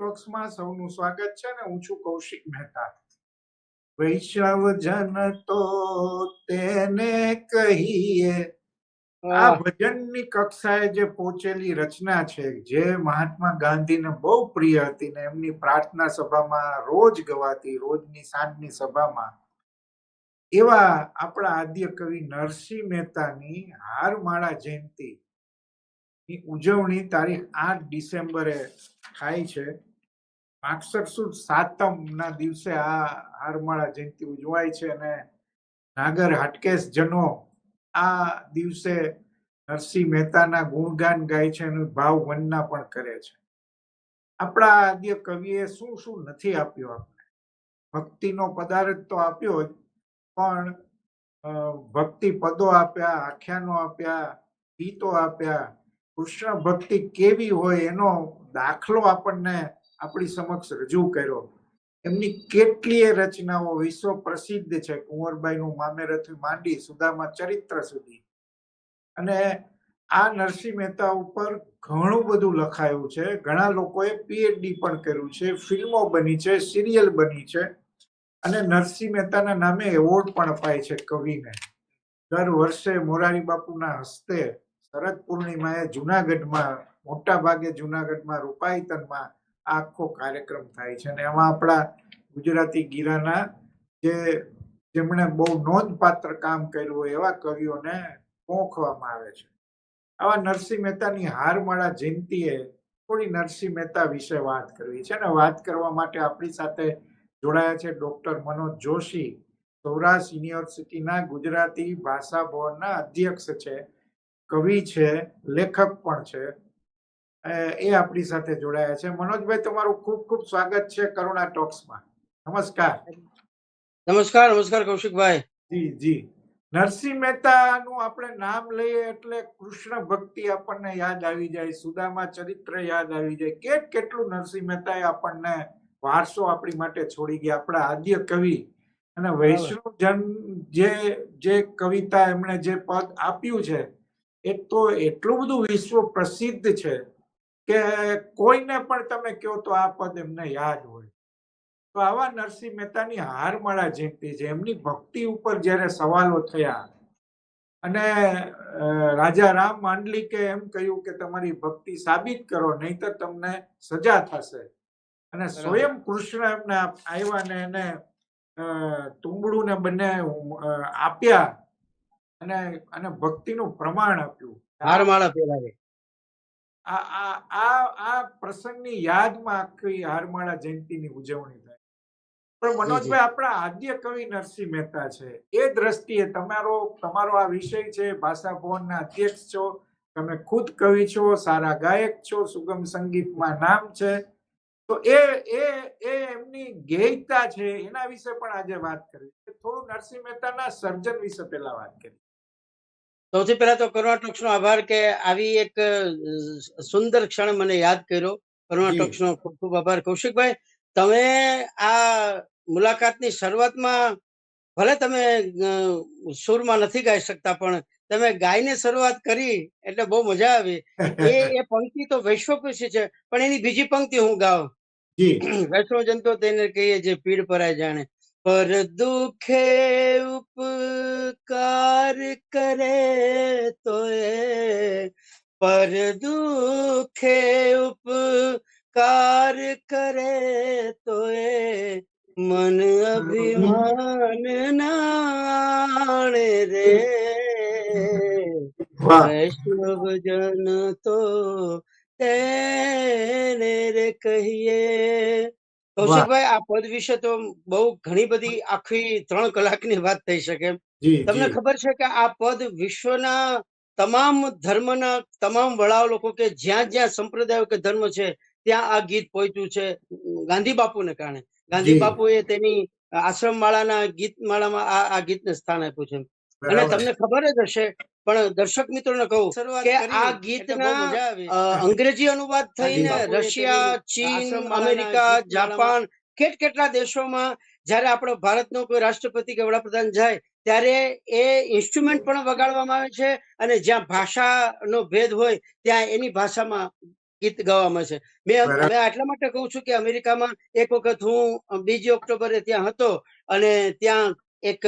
ટોક્સમાં સૌનું સ્વાગત છે ને હું છું કૌશિક મહેતા. વૈષ્ણવજન તો તેને કહીએ આ ભજનની કક્ષાએ જે પહોંચેલી રચના છે જે મહાત્મા ગાંધીને બહુ પ્રિય હતી ને એમની પ્રાર્થના સભામાં રોજ ગવાતી રોજની સાંજની સભામાં એવા આપણા આદ્ય કવિ નરસિંહ મહેતાની હારમાળા જયંતિ ની ઉજવણી તારીખ આઠ ડિસેમ્બરે થાય છે. પાસઠ સુદ સાતમ ના દિવસે આ હારમાળા જયંતિ ઉજવાય છે અને નાગર હાટકેશ જનો આ દિવસે નરસિંહ મહેતાના ગુણગાન ગાય છે અને ભાવ વંદના પણ કરે છે. આપણા આદ્ય કવિએ શું શું નથી આપ્યું આપણે? ભક્તિનો પદાર્થ તો આપ્યો જ, પણ ભક્તિ પદો આપ્યા, આખ્યાનો આપ્યા, ગીતો આપ્યા, કૃષ્ણ ભક્તિ કેવી હોય એનો દાખલો આપણને આપણી સમક્ષ રજૂ કર્યો. એમની કેટલીય રચનાઓ વિશ્વ પ્રસિદ્ધ છે. કુંવરબાઈનું મામેરથી માંડી સુદામા ચરિત્ર સુધી. અને આ નરસિંહ મહેતા ઉપર ઘણું બધું લખાયું છે. ઘણા લોકોએ પીએચડી પણ કર્યું છે. ફિલ્મો બની છે, સિરિયલ બની છે. અને નરસિંહ મહેતાના નામે એવોર્ડ પણ અપાય છે કવિને. દર વર્ષે મોરારી બાપુના હસ્તે શરદ પૂર્ણિમાએ જુનાગઢમાં મોટા ભાગે જુનાગઢમાં રૂપાયતનમાં આખો કાર્યક્રમ થાય છે. અને એમાં આપણા ગુજરાતી ગીરાના જે જેમણે બહુ નોંધપાત્ર કામ કર્યું હોય એવા કવિઓને પોંખવામાં આવે છે. આવા નરસિંહ મહેતાની હારમાળા જયંતિએ થોડી નરસિંહ મહેતા વિશે વાત કરવી છે. અને વાત કરવા માટે આપણી સાથે જોડાયા છે ડોક્ટર મનોજ જોશી, સૌરાષ્ટ્ર યુનિવર્સિટીના ગુજરાતી ભાષા ભવનના અધ્યક્ષ છે, કવિ છે, લેખક પણ છે. એ આપણી સાથે જોડાયા છે. મનોજભાઈ તમારું ખૂબ ખૂબ સ્વાગત છે કરુણા ટોક્સમાં. નમસ્કાર. નમસ્કાર નમસ્કાર કૌશિકભાઈ. જી જી. નરસિંહ મહેતાનું આપણે નામ લઈએ એટલે કૃષ્ણ ભક્તિ આપણને યાદ આવી જાય સુદામા ચરિત્ર યાદ આવી જાય. કેટ કેટલું નરસિંહ મહેતાએ આપણને વારસો આપણી માટે છોડી ગયા. આપણા આદ્ય કવિ અને વૈષ્ણવજન જે જે કવિતા એમણે જે પદ આપ્યું છે એ તો એટલું બધું વિશ્વ પ્રસિદ્ધ છે. કે કોઈને પણ તમે કહો તો આ પદ એમને યાદ હોય. તો આવા નરસિંહ મહેતાની હારમાળા જયંતિ છે. એમની ભક્તિ ઉપર જ્યારે સવાલો થયા અને રાજા રામ માંડલિકે એમ કહ્યું કે તમારી ભક્તિ સાબિત કરો નહીતર તમને સજા થશે. અને સ્વયં કૃષ્ણ એમને આવ્યા ને એને તુંબડું ને બંને આપ્યા અને અને ભક્તિનું પ્રમાણ આપ્યું. હારમાળા પહેરાવે આ આ આ પ્રસંગની યાદમાં આખી હારમાળા જયંતિની ઉજવણી થાય. પણ મનોજભાઈ આપણા આદ્ય કવિ નરસિંહ મહેતા છે. એ દ્રષ્ટિએ તમારો તમારો આ વિષય છે ભાષા ભવનના અધ્યક્ષ છો. તમે ખુદ કવિ છો સારા ગાયક છો સુગમ સંગીતમાં નામ છે. તો એ એ એ એમની ગેયતા છે. એના વિશે પણ આજે વાત કરી. થોડું નરસિંહ મહેતાના સર્જન વિશે પહેલા વાત કરી. સૌથી પહેલા તો કરુણા ટોક્સ નો આભાર કે આવી એક સુંદર ક્ષણ મને યાદ કર્યો. કરુણા ટોક્સ નો ખૂબ ખૂબ આભાર. કૌશિકભાઈ તમે આ મુલાકાતની શરૂઆતમાં ભલે તમે સુરમાં નથી ગાઈ શકતા પણ તમે ગાયને શરૂઆત કરી એટલે બહુ મજા આવી. એ એ પંક્તિ તો વૈશ્વ પ્રસિદ્ધ છે પણ એની બીજી પંક્તિ હું ગાઉં. વૈષ્ણવ વૈષ્ણવજન તો તેને કહીએ જે પીડ પરાય જાણે. પર દુખે ઉપકાર કરે તો એ પર દુખે ઉપકાર કરે તો એ મન અભિમાન નાણે રે વૈષ્ણવજન તો તેને રે કહીએ કૌશિકભાઈ આ પદ વિશે તો બહુ ઘણી બધી આખી ત્રણ કલાકની વાત થઈ શકે. તમને ખબર છે કે આ પદ વિશ્વના તમામ ધર્મના તમામ વડાઓ લોકો કે જ્યાં જ્યાં સંપ્રદાયો કે ધર્મ છે ત્યાં આ ગીત પહોંચ્યું છે ગાંધી બાપુને કારણે. ગાંધી. બાપુએ તેની આશ્રમ માળાના ગીત માળામાં આ આ ગીતને સ્થાન આપ્યું છે. અને તમને ખબર જ હશે પણ દર્શક મિત્રોને કહું કે આ ગીતના અંગ્રેજી અનુવાદ થઈને રશિયા ચીન અમેરિકા જાપાન કેટ કેટલા દેશોમાં જ્યારે આપણો ભારતનો કોઈ રાષ્ટ્રપતિ કે વડાપ્રધાન જાય ત્યારે એ ઇન્સ્ટ્રુમેન્ટ પણ વગાડવામાં આવે છે અને જ્યાં ભાષાનો ભેદ હોય ત્યાં એની ભાષામાં ગીત ગાવામાં છે મેં. મેં આટલા માટે કહું છું કે અમેરિકામાં એક વખત હું બીજી ઓક્ટોબરે ત્યાં હતો અને ત્યાં એક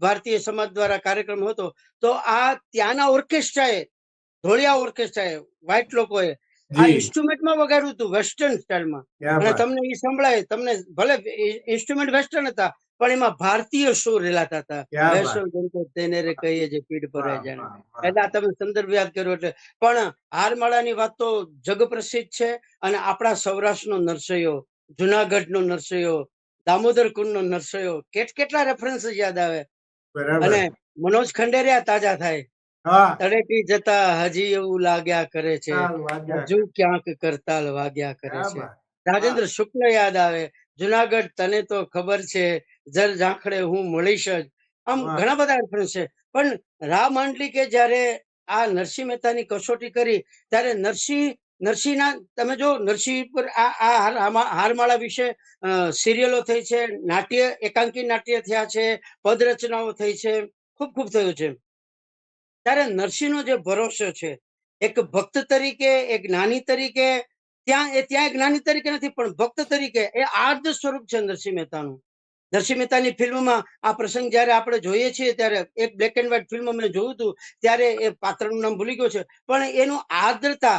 ભારતીય સમાજ દ્વારા કાર્યક્રમ હતો તો આ ત્યાંના ઓર્કેસ્ટ્રાએ ધોળિયા ઓર્કેસ્ટ્રાએ વ્હાઈટ લોકોએ આ ઇન્સ્ટ્રુમેન્ટમાં વગાડ્યું હતું વેસ્ટર્ન સ્ટાઇલમાં અને તમને એ સંભળાય તમને ભલે ઇન્સ્ટ્રુમેન્ટ વેસ્ટર્ન હતા પણ એમાં ભારતીય સુર રેલાતા હતા. વૈષ્ણવ તેને રે કહીએ જે પીડ પર જાણે. એટલે આ તમે સંદર્ભ યાદ કર્યો એટલે પણ હારમાળાની વાત તો જગ પ્રસિદ્ધ છે અને આપણા સૌરાષ્ટ્રનો નરસૈયો જુનાગઢનો નરસૈયો દામોદર કુંડનો નરસૈયો કેટ કેટલા રેફરન્સ યાદ આવે? અને મનોજ ખંડેરિયા તાજા થાય. હા. તળેટી જતા હજી એવું લાગ્યા કરે છે. હજુ ક્યાંક કરતાલ વાગ્યા કરે છે. રાજેન્દ્ર શુક્લ યાદ આવે. જુનાગઢ તને તો ખબર છે. જર ઝાંખડે હું મળીશ જ. આમ ઘણા બધા રેફરન્સ છે. પણ રા માંડલિકે જ્યારે આ નરસિંહ મહેતાની કસોટી કરી ત્યારે નરસિંહ નરસિંહના, તમે જો નરસિંહ પર આ આ હારમાળા વિશે સિરિયલો થઈ છે, નાટ્ય, એકાંકી નાટ્ય થયા છે પદ રચનાઓ થઈ છે, ખૂબ ખૂબ થયું છે. ત્યારે નરસિંહનો જે ભરોસો છે, એક ભક્ત તરીકે, એક જ્ઞાની તરીકે, ત્યાં, એ ત્યાં એક જ્ઞાની તરીકે નથી, પણ ભક્ત તરીકે, એ આર્ધ સ્વરૂપ છે નરસિંહ મહેતાનું. નરસિંહ મહેતાની ફિલ્મમાં આ પ્રસંગ જયારે આપણે જોઈએ છીએ, ત્યારે એક બ્લેક એન્ડ વ્હાઈટ ફિલ્મ મેં જોયું હતું, ત્યારે એ પાત્રનું નામ ભૂલી ગયો છે, પણ એનું આર્દ્રતા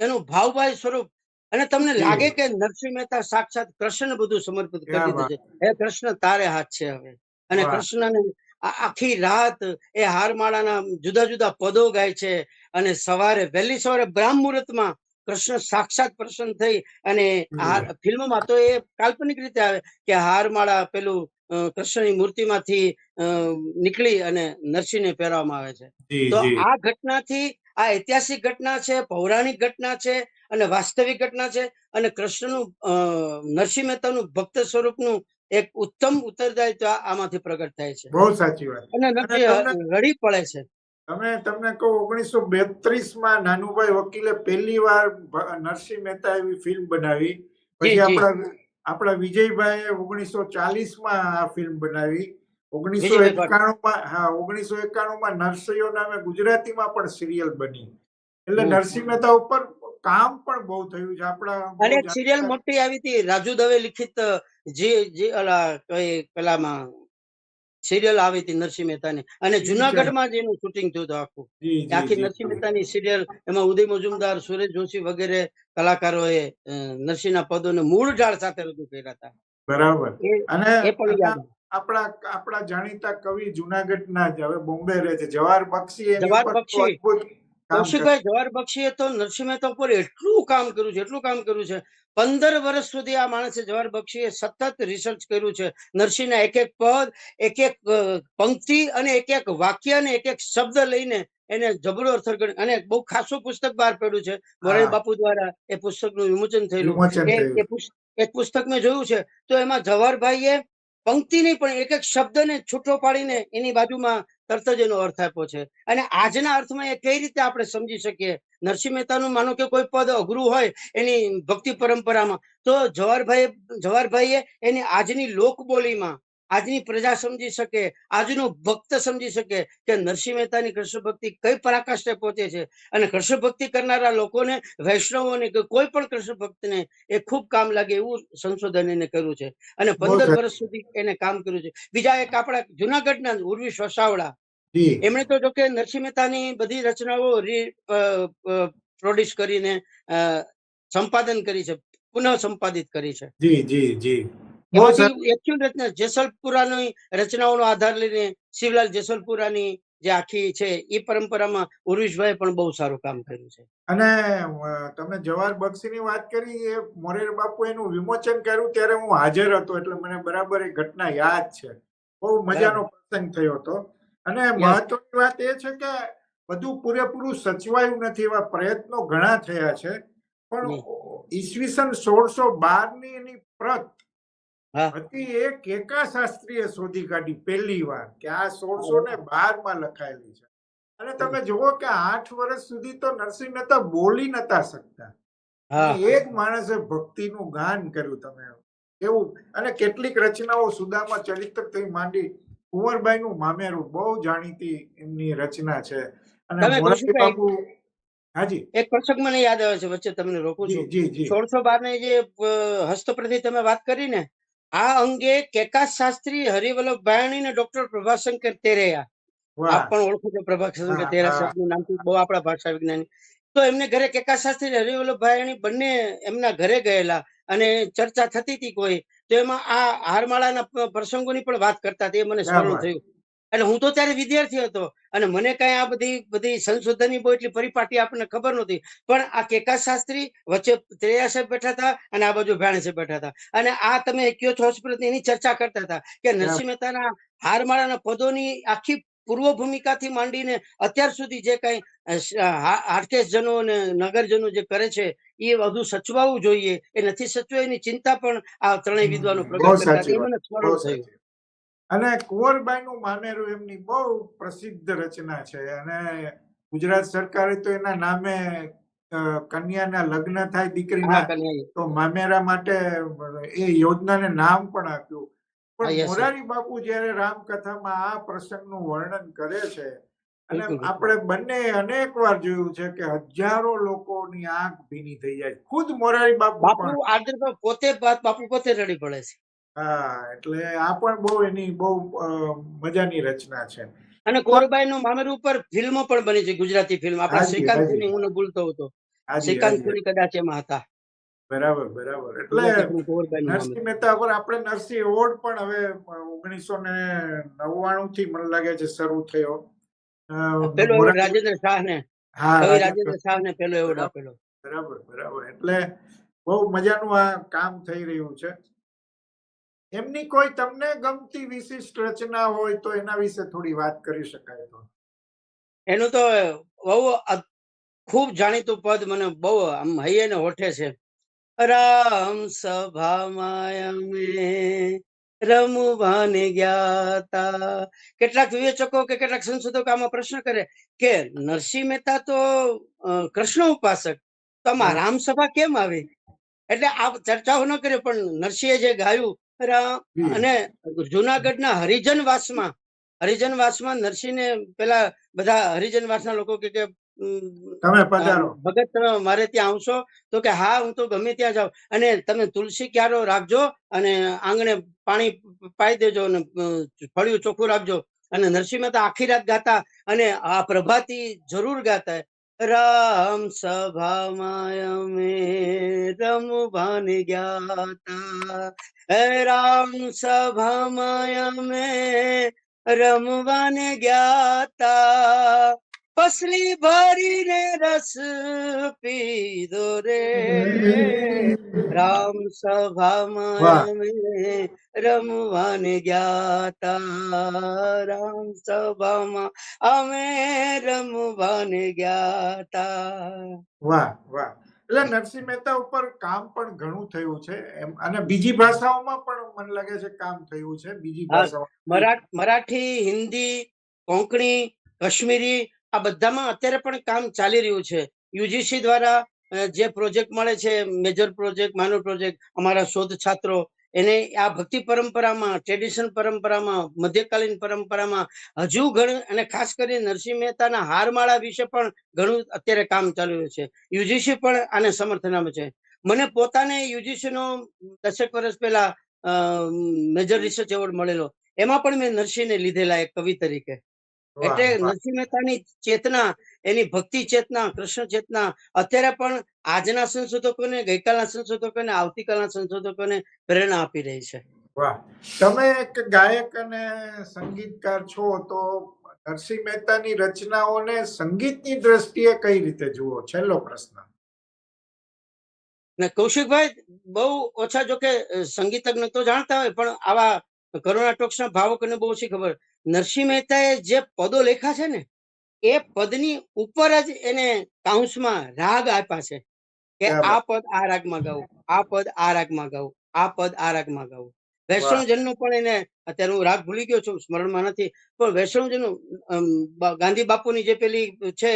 એનું ભાવભાઈ સ્વરૂપ. અને તમને લાગે કે નરસિંહ મહેતા સાક્ષાત કૃષ્ણ બધું સમર્પિત કરી દીધું છે? હે કૃષ્ણ તારે હાથ છે હવે. અને કૃષ્ણને આખી રાત એ હારમાળાના જુદા જુદા પદો ગાય છે. અને સવારે વહેલી સવારે બ્રાહ્મ મુહૂર્તમાં કૃષ્ણ સાક્ષાત પ્રસન્ન થઈ અને ફિલ્મમાં તો એ કાલ્પનિક રીતે આવે કે હારમાળા પેલું કૃષ્ણની મૂર્તિમાંથી નીકળી અને નરસિંહને પહેરવામાં આવે છે. તો આ ઘટનાથી આ ઐતિહાસિક ઘટના છે પૌરાણિક ઘટના છે અને વાસ્તવિક ઘટના છે અને કૃષ્ણનું નરસિંહ મહેતાનું ભક્ત સ્વરૂપનું એક ઉત્તમ ઉત્તરદાયિત્વ આમાંથી પ્રગટ થાય છે. બહુ સાચી વાત. અને રડી પડે છે. તમે તમને કહું ઓગણીસો બેત્રીસમાં નાનુભાઈ વકીલે પહેલી વાર નરસિંહ મહેતા એવી ફિલ્મ બનાવી. પછી. આપણા આપણા વિજયભાઈ ઓગણીસો ચાલીસમાં આ ફિલ્મ બનાવી. ઓગણીસો વિજયભાઈ એકાણું માં હા ઓગણીસો એકાણું માં નરસૈયો નામે ગુજરાતીમાં પણ સિરિયલ બની. એટલે નરસિંહ મહેતા ઉપર કામ પણ બહુ થયું છે. આપણા અને એક સિરિયલ મોટી આવી હતી રાજુ દવે લિખિત જે જે પેલામાં સિરિયલ આવી હતી નરસિંહ મહેતાની. અને જુનાગઢમાં જ એનું શૂટિંગ થયું હતું આખું. આખી નરસિંહ મહેતાની સિરિયલ એમાં ઉદય મજુમદાર સુરેશ જોશી વગેરે કલાકારોએ નરસિંહના પદોને મૂળ ઢાળ સાથે રજૂ કર્યા હતા. બરાબર. અને એ પણ યાદ. આપણા આપણા જાણીતા કવિ જુનાગઢના જ હવે બોમ્બે રહે છે. જવાહર બક્ષી જવાહર બક્ષી. કૌશિકભાઈ જવાહર બક્ષીએ તો નરસિંહ મહેતા ઉપર એટલું કામ કર્યું છે એટલું કામ કર્યું છે. પંદર વર્ષ સુધી આ માણસે જવાહર બક્ષીએ સતત રિસર્ચ કર્યું છે. નરસિંહના એક એક પદ એક એક પંક્તિ અને એક એક વાક્ય અને એક એક શબ્દ લઈને એને જબરો અર્થ કરી અને બહુ ખાસું પુસ્તક બહાર પડ્યું છે. મોરારી બાપુ દ્વારા એ પુસ્તકનું વિમોચન થયેલું. એ પુસ્તક મેં જોયું છે. તો એમાં જવાહરભાઈએ પંક્તિ નહીં પણ એક એક શબ્દને છૂટો પાડીને એની બાજુમાં તરત જ એનો અર્થ આપ્યો છે. અને આજના અર્થમાં એ કઈ રીતે આપણે સમજી શકીએ? નરસિંહ મહેતાનું માનો કે કોઈ પદ અઘરું હોય એની ભક્તિ પરંપરામાં, તો જવાહરભાઈ જવાહરભાઈએ એની આજની લોકબોલીમાં આજની પ્રજા સમજી શકે આજનો ભક્ત સમજી શકે કે નરસિંહ મહેતાની કૃષ્ણ ભક્તિ કઈ પરાકાષ્ઠે પહોંચે છે અને કૃષ્ણ ભક્તિ કરનારા લોકોને વૈષ્ણવોને કે કોઈ પણ કૃષ્ણ ભક્તને એ ખૂબ કામ લાગે એવું સંશોધન એને કર્યું છે. અને પંદર વર્ષ સુધી એને કામ કર્યું છે. બીજા એક આપણા જુનાગઢના ઉર્વી વસાવડા એમણે તો જોકે નરસિંહ મહેતાની બધી રચનાઓ રી પ્રોડ્યુસ કરીને સંપાદન કરી છે પુનઃ સંપાદિત કરી છે. જી જી જી. એકચ્યુઅલ રચના જેસલપુરાની રચનાઓનો આધાર લઈને શિવલાલ જેસલપુરાની જે આખી છે એ પરંપરામાં ઉર્વિશભાઈ પણ બહુ સારું કામ કર્યું છે. અને તમે જવાહર બક્ષીની વાત કરી એ મોરેર બાપુ એનું વિમોચન કર્યું ત્યારે હું હાજર હતો એટલે મને બરાબર એ ઘટના યાદ છે. બહુ મજાનો પ્રસંગ થયો હતો. અને મહત્વની વાત એ છે કે બધું પૂરેપૂરું સચવાયું નથી એવા પ્રયત્નો ઘણા થયા છે. પણ ઈસવીસન સોળસો બારની એની પ્રત. હતી એ કેકા શાસ્ત્રીએ શોધી કાઢી પહેલી વાર કે આ સોળસો ને બારમાં લખાયેલી છે. અને તમે જુઓ કે આઠ વર્ષ સુધી તો નરસિંહ મહેતા બોલી નતા શકતા. એક માણસે ભક્તિનું ગાન કર્યું તમે એવું. અને કેટલીક રચનાઓ સુદામા ચરિત્રથી માંડી કુંવરબાઈ નું મામેરું બહુ જાણીતી એમની રચના છે. અને બાપુ હાજી. એક પ્રસંગ મને યાદ આવે છે વચ્ચે તમને રોકું છું. સોળસો બારની જે હસ્તપ્રતિ તમે વાત કરી ને આ અંગે કેકાસ શાસ્ત્રી હરિવલ્લભ ભાયાણી ને ડોક્ટર પ્રભાશંકર તેરૈયા. આપ પણ ઓળખો છો પ્રભાશંકર તેરા સાહેબનું નામ બહુ આપણા ભાષા વિજ્ઞાની. તો એમને ઘરે કેકાસ શાસ્ત્રી હરિવલ્લભ ભાયાણી બંને એમના ઘરે ગયેલા અને ચર્ચા થતી હતી કોઈ તો એમાં આ હારમાળાના પ્રસંગોની પણ વાત કરતા તે મને સ્મરણ થયું. એટલે હું તો ત્યારે વિદ્યાર્થી હતો અને મને કઈ આ બધી બધી સંશોધનની બહુ એટલી પરિપાટી આપણને ખબર નહોતી. પણ આ કેકા શાસ્ત્રી વચ્ચે ત્રેયા સાહેબ બેઠા હતા અને આ બાજુ ભાણે સાહેબ બેઠા હતા. અને આ તમે કયો છો હોસ્પિટલ એની ચર્ચા કરતા હતા કે નરસિંહ મહેતાના હારમાળાના પદોની આખી પૂર્વ ભૂમિકાથી માંડીને અત્યાર સુધી જે કઈ હાટકેશજનો અને નગરજનો જે કરે છે એ વધુ સચવાવું જોઈએ. એ નથી સચવાય એની ચિંતા પણ આ ત્રણેય વિદ્વાનો પ્રગટ મને સ્મરણ થયું. અને કુંવરબાઈ નું મામેરું એમની બહુ પ્રસિદ્ધ રચના છે. અને ગુજરાત સરકારે તો એના નામે કન્યાના લગ્ન થાય દીકરીના તો મામેરા માટે એ યોજનાને નામ પણ આપ્યું. પણ મોરારી બાપુ જ્યારે રામકથામાં આ પ્રસંગનું વર્ણન કરે છે અને. આપણે બંને અનેક વાર જોયું છે કે હજારો લોકોની આંખ ભીની થઈ જાય ખુદ મોરારી બાપુ બાપુ પણ આદર પોતે બાપુ પોતે રડી પડે છે. હા એટલે આ પણ બહુ એની બહુ મજાની રચના છે. અને કોરબાઈ નું મામેરું ઉપર ફિલ્મો પણ બની છે ગુજરાતી ફિલ્મ. આપણા શ્રીકાંત હાજી. હું ન ભૂલતો હતો. શ્રીકાંત હાજી. કદાચ એમાં હતા. બરાબર બરાબર. એટલે નરસિંહ. મહેતા પર આપણે નરસિંહ એવોર્ડ પણ હવે ઓગણીસો ને નવ્વાણું થી મને લાગે છે શરૂ થયો. પેલો રાજેન્દ્ર શાહ ને હા રાજેન્દ્ર શાહ. ને પેલો એવોર્ડ આપેલો. બરાબર બરાબર. એટલે બહુ મજાનું આ કામ થઈ રહ્યું છે. એમની કોઈ તમને ગમતી વિશિષ્ટ રચના હોય તો એના વિશે થોડી વાત કરી શકાય તો. એનું તો બહુ ખૂબ જાણીતું પદ મને બહુ આમ હૈયે ને હોઠે છે. રામ સભામાં અમે રમવાને ગયા તા કેટલાક વિવેચકો કે કેટલાક સંશોધકો આમાં પ્રશ્ન કરે કે નરસિંહ મહેતા તો કૃષ્ણ ઉપાસક. તો આમાં રામસભા કેમ આવી? એટલે આ ચર્ચાઓ ન કરે પણ નરસિંહે જે ગાયું. અને જુનાગઢના હરિજન વાસમાં હરિજન વાસમાં નરસિંહને પેલા બધા હરિજન વાસના લોકો કે તમે પધારો. ભગત તમે મારે ત્યાં આવશો તો કે હા હું તો ગમે ત્યાં જાઉં. અને તમે તુલસી ક્યારો રાખજો અને આંગણે પાણી પાઈ દેજો અને ફળિયું ચોખ્ખું રાખજો. અને નરસિંહ મહેતા આખી રાત ગાતા અને આ પ્રભાતી જરૂર ગાતા. રામ સભામાં અમે રમવાને ગયા તા હે રામ સભામાં અમે રમવાને ગયા પસલી ભરીને રસ પીધો રે. રામ. સભામાં રમવાને ગયા રામ સભામાં અમે રમવાને ગયા વાહ વાહ. એટલે નરસિંહ મહેતા ઉપર કામ પણ ઘણું થયું છે એમ. અને બીજી ભાષાઓમાં પણ મને લાગે છે કામ થયું છે બીજી ભાષાઓ મરાઠી હિન્દી કોંકણી કાશ્મીરી આ બધામાં અત્યારે પણ કામ ચાલી રહ્યું છે. યુજીસી દ્વારા જે પ્રોજેક્ટ મળે છે, મેજર પ્રોજેક્ટ માનવ પ્રોજેક્ટ, અમારા શોધ છાત્રો, એને આ ભક્તિ પરંપરામાં, ટ્રેડિશન પરંપરામાં, મધ્યકાલીન પરંપરામાં હજુ ઘણું, અને ખાસ કરીને નરસિંહ મહેતાના હારમાળા વિશે પણ ઘણું અત્યારે કામ ચાલી રહ્યું છે. યુજીસી પણ આને સમર્થન આપે છે. મને પોતાને યુજીસી નો દસેક વર્ષ પહેલા મેજર રિસર્ચ એવોર્ડ મળેલો. એમાં પણ મેં નરસિંહને લીધેલા એક કવિ તરીકે. એટલે નરસિંહ મહેતાની ચેતના એની ભક્તિ ચેતના કૃષ્ણ ચેતના અત્યારે પણ આજના સંશોધકોને ગઈકાલના સંશોધકોને આવતીકાલના સંશોધકોને પ્રેરણા આપી રહી છે. વાહ. તમે એક ગાયક અને સંગીતકાર છો તો નરસિંહ મહેતાની રચનાઓને સંગીતની દ્રષ્ટિએ કઈ રીતે જુઓ? છેલ્લો પ્રશ્ન. ને કૌશિકભાઈ બહુ ઓછા જોકે સંગીતજ્ઞ તો જાણતા હોય પણ આવા કરુણા ટોક્સના ભાવકોને બહુ ઓછી ખબર. નરસિંહ મહેતાએ જે પદો લેખા છે ને એ પદની ઉપર જ એને કાઉન્સમાં રાગ આપ્યા છે કે આ પદ આ રાગમાં ગાવું આ પદ આ રાગમાં ગાવું આ પદ આ રાગમાં ગાવું. વૈષ્ણવજનનું પણ એને અત્યારે હું રાગ ભૂલી ગયો છું સ્મરણમાં નથી પણ વૈષ્ણવજનનું અમ, ગાંધી બાપુની જે પેલી છે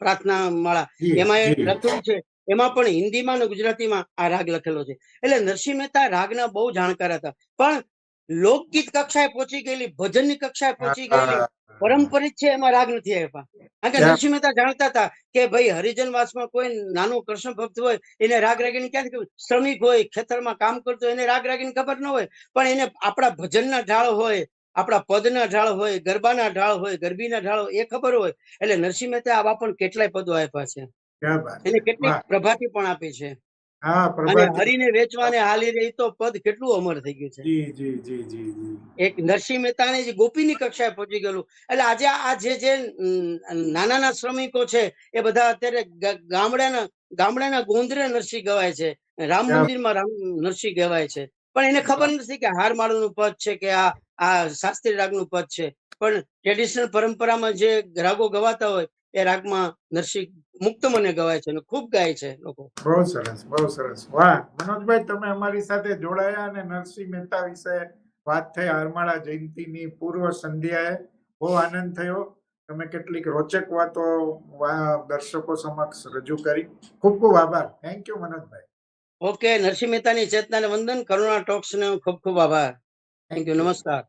પ્રાર્થના માળા એમાં એ લખ્યું છે એમાં પણ હિન્દીમાં અને ગુજરાતીમાં આ રાગ લખેલો છે. એટલે નરસિંહ મહેતા રાગના બહુ જાણકાર હતા. પણ લોકગીત કક્ષાએ પહોંચી ગયેલી ભજનની કક્ષાએ પહોંચી ગયેલી પરંપરિત છે એમાં રાગ નથી આવ્યા. કારણ કે નરસિંહ મહેતા જાણતા હતા કે ભાઈ હરિજન વાસમાં કોઈ નાનો કૃષ્ણ ભક્ત હોય એને રાગ રાગીની ક્યાંથી ખબર? શ્રમિક હોય ખેતરમાં કામ કરતો એને રાગ રાગીની ખબર ન હોય. પણ એને આપણા ભજનના ઢાળ હોય આપણા પદના ઢાળ હોય ગરબાના ઢાળ હોય ગરબીના ઢાળ હોય એ ખબર હોય. એટલે નરસિંહ મહેતા આવા પણ કેટલાય પદો આપ્યા છે. એને કેટલીક પ્રભાતી પણ આપી છે. અને હરીને વેચવાને હાલી રહી તો પદ કેટલું અમર થઈ ગયું છે. જી જી જી જી જી. એક નરસિંહ મહેતાને જે ગોપીની કક્ષાએ પહોંચી ગયેલું. એટલે આજે આ જે જે નાના શ્રમિકો છે એ બધા અત્યારે ગામડાના ગામડાના ગોંદરે નરસિંહ ગવાય છે. રામ મંદિરમાં રામ નરસિંહ કહેવાય છે. પણ એને ખબર નથી કે હાર હારમાળાનું પદ છે કે આ આ શાસ્ત્રીય રાગનું પદ છે. પણ ટ્રેડિશનલ પરંપરામાં જે રાગો ગવાતા હોય એ રાગમાં નરસિંહ મુક્ત મને ગવાય છે અને ખૂબ ગાય છે લોકો. બહુ સરસ બહુ સરસ. વાહ મનોજભાઈ તમે અમારી સાથે જોડાયા અને નરસિંહ મહેતા વિશે વાત થઈ હરમાળા જયંતિની પૂર્વ સંધ્યાએ બહુ આનંદ થયો. તમે કેટલીક રોચક વાતો વા- દર્શકો સમક્ષ રજૂ કરી. ખૂબ ખૂબ આભાર. થેન્ક યુ મનોજભાઈ. ઓકે નરસિંહ મહેતાની ચેતનાને વંદન. કરુણા ટોક્સ ને ખૂબ ખૂબ આભાર. થેન્ક યુ નમસ્કાર.